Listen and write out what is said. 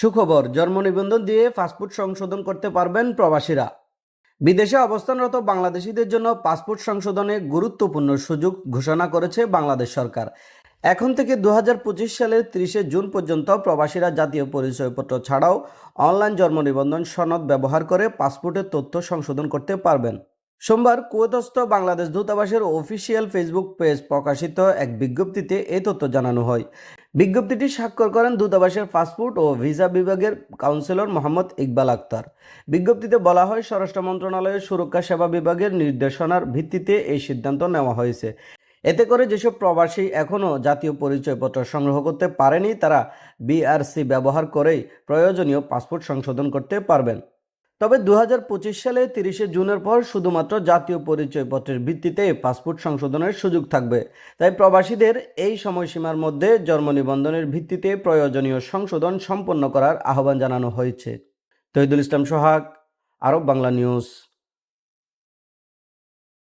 সুখবর, জন্ম নিবন্ধন দিয়ে পাসপোর্ট সংশোধন করতে পারবেন প্রবাসীরা। বিদেশে অবস্থানরত বাংলাদেশিদের জন্য পাসপোর্ট সংশোধনে গুরুত্বপূর্ণ সুযোগ ঘোষণা করেছে বাংলাদেশ সরকার। এখন থেকে দু হাজার পঁচিশ সালের তিরিশে জুন পর্যন্ত প্রবাসীরা জাতীয় পরিচয়পত্র ছাড়াও অনলাইন জন্ম নিবন্ধন সনদ ব্যবহার করে পাসপোর্টের তথ্য সংশোধন করতে পারবেন। সোমবার কুয়েতস্থ বাংলাদেশ দূতাবাসের অফিসিয়াল ফেসবুক পেজ প্রকাশিত এক বিজ্ঞপ্তিতে এই তথ্য জানানো হয়। বিজ্ঞপ্তিটি স্বাক্ষর করেন দূতাবাসের পাসপোর্ট ও ভিসা বিভাগের কাউন্সিলর মোহাম্মদ ইকবাল আক্তার। বিজ্ঞপ্তিতে বলা হয়, স্বরাষ্ট্র মন্ত্রণালয়ের সুরক্ষা সেবা বিভাগের নির্দেশনার ভিত্তিতে এই সিদ্ধান্ত নেওয়া হয়েছে। এতে করে যেসব প্রবাসী এখনও জাতীয় পরিচয়পত্র সংগ্রহ করতে পারেনি, তারা বিআরসি ব্যবহার করেই প্রয়োজনীয় পাসপোর্ট সংশোধন করতে পারবেন। তবে দু হাজার পঁচিশ সালে তিরিশে জুনের পর শুধুমাত্র জাতীয় পরিচয়পত্রের ভিত্তিতে পাসপোর্ট সংশোধনের সুযোগ থাকবে। তাই প্রবাসীদের এই সময়সীমার মধ্যে জন্ম নিবন্ধনের ভিত্তিতে প্রয়োজনীয় সংশোধন সম্পন্ন করার আহ্বান জানানো হয়েছে। Tohidul Islam Sohag, Arab Bangla news.